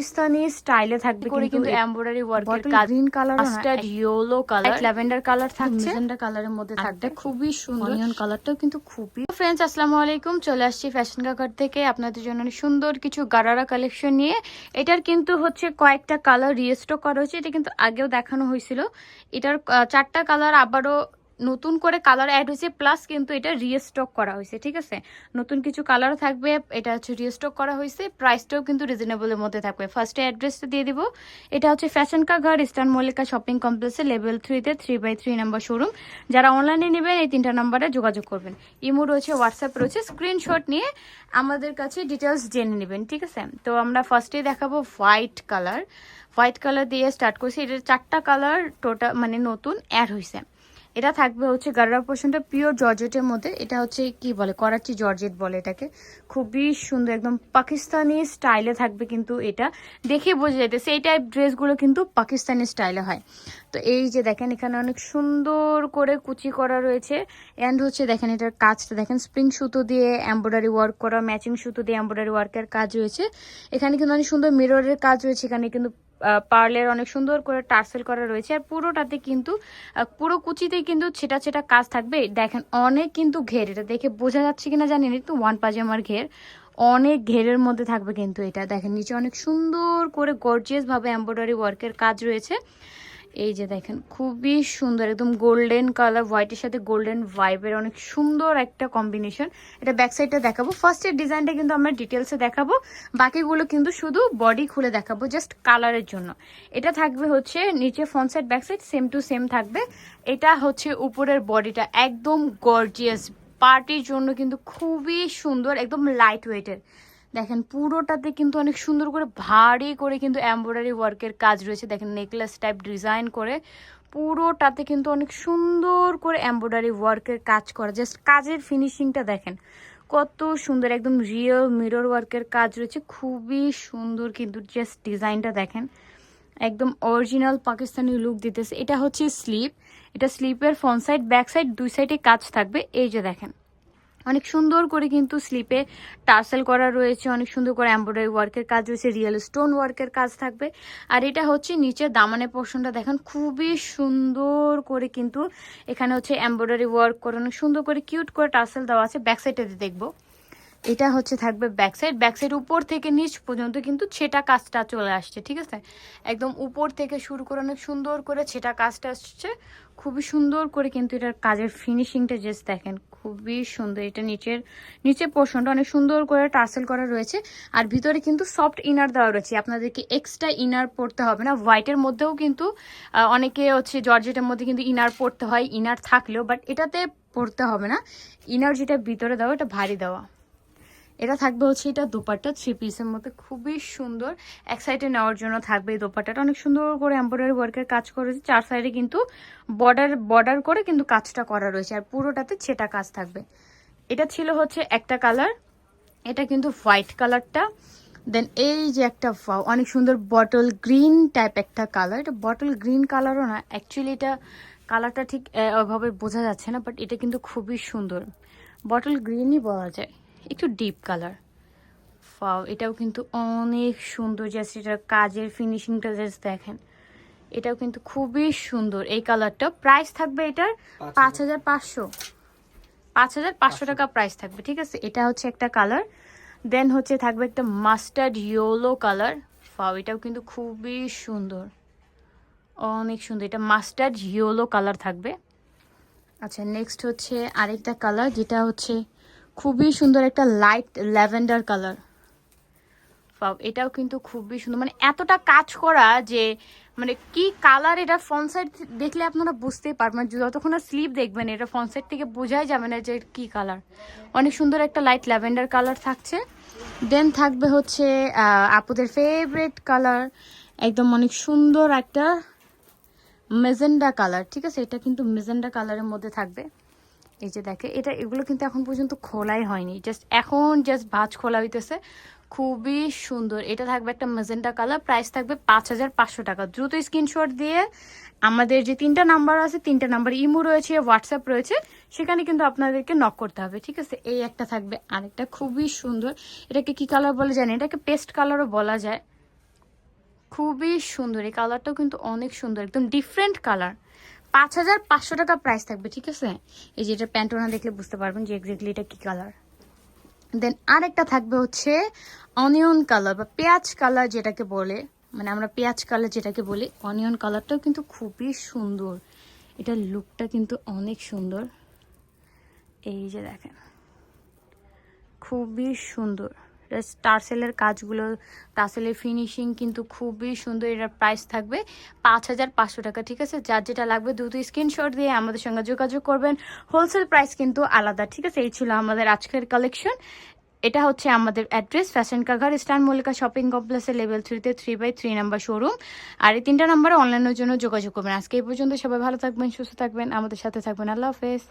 পাকিস্তানি স্টাইলে থাকবে করে কিন্তু এমব্রয়ডারি ওয়ার্কের কাজ green colour mustard yellow colour lavender colour থাকছে। ম্যাজেন্ডা কালারের মধ্যে থাকবে। খুবই সুন্দর। অনিয়ন কালারটাও কিন্তু খুবই ফ্রেন্ডস আসসালামু আলাইকুম। চলে আসছি ফ্যাশন কাকার থেকে। আপনাদের জন্য সুন্দর কিছু গারারা কালেকশন নিয়ে। এটার কিন্তু হচ্ছে কয়েকটা কালার রিস্টক করা হয়েছে। এটা কিন্তু আগেও দেখানো হয়েছিল। এটার চারটা কালার আবারও নতুন করে কালার অ্যাড হয়েছে প্লাস কিন্তু এটা রিস্টক করা হয়েছে, ঠিক আছে? নতুন কিছু কালার থাকবে, এটা হচ্ছে রিস্টক করা হয়েছে প্রাইসটাও কিন্তু রিজনেবলের মধ্যে থাকবে। ফার্স্টে অ্যাড্রেসটা দিয়ে দিব। এটা হচ্ছে fashion Ka Ghar eastern Mallika shopping কমপ্লেক্সে লেভেল থ্রিতে three by three number showroom যারা অনলাইনে নেবেন, এই তিনটা নাম্বারে যোগাযোগ করবেন। ইমো রয়েছে হোয়াটসঅ্যাপ রয়েছে স্ক্রিনশট নিয়ে আমাদের কাছে ডিটেলস জেনে নেবেন, ঠিক আছে? তো আমরা ফার্স্টেই দেখাবো হোয়াইট কালার হোয়াইট কালার দিয়ে স্টার্ট করছি। এটা চারটা কালার টোটাল মানে নতুন অ্যাড হয়েছে। এটা থাকবে হচ্ছে গাররা পোর্শনটা পিওর জর্জেটের মধ্যে। এটা হচ্ছে কি বলে? করাচি জর্জেট বলে এটাকে। খুবই সুন্দর, একদম পাকিস্তানি স্টাইলে থাকবে কিন্তু এটা। দেখে বোঝা যাইতেছে, এই টাইপ ড্রেসগুলো কিন্তু পাকিস্তানি স্টাইলে হয়। তো এই যে দেখেন, এখানে অনেক সুন্দর করে কুচি করা রয়েছে। অ্যান্ড হচ্ছে দেখেন, এটার কাজটা দেখেন স্প্রিং সুতো দিয়ে এমব্রয়ডারি ওয়ার্ক করা ম্যাচিং সুতো দিয়ে এমব্রয়ডারি ওয়ার্কের কাজ রয়েছে। এখানে কিন্তু অনেক সুন্দর মিররের কাজ রয়েছে, এখানে কিন্তু পার্লের অনেক সুন্দর করে টার্সেল করা রয়েছে। আর পুরোটাতে কিন্তু পুরো কুচিতে কিন্তু ছেটা ছেটা কাজ থাকবে। দেখেন, অনেক কিন্তু ঘের, এটা দেখে বোঝা যাচ্ছে কিনা জানি না, একটু ওয়ান পাজামার ঘের। অনেক ঘেরের মধ্যে থাকবে কিন্তু এটা। দেখেন, নিচে অনেক সুন্দর করে গর্জিয়াস ভাবে এমব্রয়ডারি ওয়ার্কের কাজ রয়েছে। এই যে দেখেন, খুবই সুন্দর, একদম গোল্ডেন কালার হোয়াইটের সাথে গোল্ডেন ভাইবের অনেক সুন্দর একটা কম্বিনেশন এটা ব্যাক সাইডটা দেখাবো। ফার্স্টের ডিজাইনটা কিন্তু আমরা ডিটেলসে দেখাবো। বাকিগুলো কিন্তু শুধু বডি খুলে দেখাবো জাস্ট কালারের জন্য। এটা থাকবে হচ্ছে নিচে front side back side same to same থাকবে। এটা হচ্ছে উপরের বডিটা একদম গর্জিয়াস পার্টির জন্য কিন্তু খুবই সুন্দর, একদম লাইট ওয়েটের দেখেন, পুরোটাতে কিন্তু অনেক সুন্দর করে ভারী করে কিন্তু এমব্রয়ডারি ওয়ার্কের কাজ রয়েছে। দেখেন নেকলেস টাইপ ডিজাইন করে পুরোটাতে কিন্তু অনেক সুন্দর করে এমব্রয়ডারি ওয়ার্কের কাজ করা। জাস্ট কাজের ফিনিশিংটা দেখেন, কত সুন্দর, একদম রিয়েল মিরর ওয়ার্কের কাজ রয়েছে। খুবই সুন্দর কিন্তু জাস্ট ডিজাইনটা দেখেন। একদম অরিজিনাল পাকিস্তানি লুক দিতেছে। এটা হচ্ছে স্লিপ এটা স্লিপের ফ্রন্ট সাইড ব্যাক সাইড দুই সাইডে কাজ থাকবে। এই যে দেখেন অনেক সুন্দর করে কিন্তু স্লিপে টার্সেল করা রয়েছে, অনেক সুন্দর করে এম্ব্রয়ডারি ওয়ার্কের কাজ রয়েছে, রিয়েল স্টোন ওয়ার্কের কাজ থাকবে। আর এটা হচ্ছে নিচের দামানে পোর্শনটা দেখেন খুবই সুন্দর করে কিন্তু এখানে হচ্ছে এমব্রয়ডারি ওয়ার্ক করে, অনেক সুন্দর করে কিউট করে টার্সেল দেওয়া আছে ব্যাক সাইডে দেখব। এটা হচ্ছে থাকবে ব্যাক সাইড ব্যাক সাইড উপর থেকে নিচ পর্যন্ত কিন্তু ছেটা কাজটা চলে আসছে, ঠিক আছে? একদম উপর থেকে শুরু করে অনেক সুন্দর করে ছেটা কাজটা আসছে। খুবই সুন্দর করে কিন্তু এটার কাজের ফিনিশিংটা জাস্ট দেখেন, খুবই সুন্দর। এটা নিচের নিচের পোর্শনটা অনেক সুন্দর করে টার্সেল করা রয়েছে। আর ভিতরে কিন্তু সফট ইনার দেওয়া রয়েছে। আপনাদেরকে এক্সট্রা ইনার পড়তে হবে না। হোয়াইটের মধ্যেও কিন্তু অনেকে হচ্ছে জর্জেটের মধ্যে কিন্তু ইনার পড়তে হয় ইনার থাকলেও বাট এটাতে পড়তে হবে না। ইনার যেটা ভিতরে দেওয়া, এটা ভারী দেওয়া। এটা থাকবে হচ্ছে এটা দোপাট্টা থ্রি পিসের মধ্যে। খুবই সুন্দর। এক সাইডে নেওয়ার জন্য থাকবে এই দোপাট্টাটা। অনেক সুন্দর করে এম্ব্রয়ডারি ওয়ার্কের কাজ করেছে চার সাইডে কিন্তু বর্ডার বর্ডার করে কিন্তু কাজটা করা রয়েছে। আর পুরোটাতে ছেটা কাজ থাকবে। এটা ছিল হচ্ছে একটা কালার এটা কিন্তু হোয়াইট কালারটা দেন এই যে একটা অনেক সুন্দর বটল গ্রিন টাইপ একটা কালার এটা বটল গ্রিন কালারও না। অ্যাকচুয়ালি এটা কালারটা ঠিক ওইভাবে বোঝা যাচ্ছে না বাট এটা কিন্তু খুবই সুন্দর। বটল গ্রিনই বলা যায়। একটু ডিপ কালার ফাও এটাও কিন্তু অনেক সুন্দর জাস্ট এটার কাজের ফিনিশিংটা জাস্ট দেখেন। এটাও কিন্তু খুবই সুন্দর। এই কালারটা প্রাইস থাকবে এটার পাঁচ হাজার। পাঁচশো। পাঁচ হাজার পাঁচশো টাকা প্রাইস থাকবে ঠিক আছে? এটা হচ্ছে একটা কালার দেন হচ্ছে থাকবে একটা মাস্টার্ড ইয়েলো কালার ফাও এটাও কিন্তু খুবই সুন্দর। অনেক সুন্দর। এটা মাস্টার্ড ইয়েলো কালার থাকবে। আচ্ছা নেক্সট হচ্ছে আরেকটা কালার যেটা হচ্ছে খুবই সুন্দর একটা লাইট ল্যাভেন্ডার কালার এটাও কিন্তু খুবই সুন্দর। মানে এতটা কাজ করা যে মানে কি কালার এটা ফ্রন্ট সাইড দেখলে আপনারা বুঝতেই পারবেন। যতক্ষণ না স্লিপ দেখবেন, এটা ফ্রন্ট সাইড থেকে বোঝাই যাবে না যে কি কালার অনেক সুন্দর একটা লাইট ল্যাভেন্ডার কালার থাকছে। দেন থাকবে হচ্ছে আপুদের ফেভারিট কালার একদম অনেক সুন্দর একটা মেজেন্ডা কালার ঠিক আছে? এটা কিন্তু মেজেন্ডা কালারের মধ্যে থাকবে। এই যে দেখে, এটা, এগুলো কিন্তু এখন পর্যন্ত খোলাই হয়নি। জাস্ট এখন জাস্ট ভাজ খোলা হইতেছে। খুবই সুন্দর। এটা থাকবে একটা মেজেন্টা কালার প্রাইস থাকবে পাঁচ হাজার পাঁচশো টাকা। দ্রুত স্ক্রিনশট দিয়ে আমাদের যে তিনটা নাম্বার আছে, তিনটা নাম্বার ইমো রয়েছে হোয়াটসঅ্যাপ রয়েছে, সেখানে কিন্তু আপনাদেরকে নক করতে হবে, ঠিক আছে? এই একটা থাকবে আরেকটা, খুবই সুন্দর। এটাকে কি কালার বলে জানি এটাকে পেস্ট কালারও বলা যায়। খুবই সুন্দর। এই কালারটাও কিন্তু অনেক সুন্দর, একদম ডিফারেন্ট কালার পাঁচ হাজার পাঁচশো টাকা প্রাইস থাকবে, ঠিক আছে? এই যে এটা প্যান্টোনা দেখলে বুঝতে পারবেন যে এক্স্যাক্টলি এটা কি কালার দেন আরেকটা থাকবে হচ্ছে অনিয়ন কালার বা পেঁয়াজ কালার যেটাকে বলে মানে আমরা পেঁয়াজ কালার যেটাকে বলি অনিয়ন কালারটাও কিন্তু খুবই সুন্দর। এটার লুকটা কিন্তু অনেক সুন্দর। এই যে দেখেন, খুবই সুন্দর। টার্সেলের কাজগুলো টার্সেলের ফিনিশিং কিন্তু খুবই সুন্দর, এটার প্রাইস থাকবে পাঁচ হাজার পাঁচশো টাকা, ঠিক আছে? যার যেটা লাগবে দ্রুত স্ক্রিনশট দিয়ে আমাদের সঙ্গে যোগাযোগ করবেন। হোলসেল প্রাইস কিন্তু আলাদা, ঠিক আছে? এই ছিল আমাদের আজকের কালেকশন এটা হচ্ছে আমাদের অ্যাড্রেস ফ্যাশন কাঘার স্টার মল্লিকা শপিং কমপ্লেক্সের লেভেল থ্রিতে three by three number showroom আর এই তিনটা নাম্বারে অনলাইনের জন্য যোগাযোগ করবেন। আজকে এই পর্যন্ত সবাই ভালো থাকবেন, সুস্থ থাকবেন। আমাদের সাথে থাকবেন। আল্লাহ হাফেজ।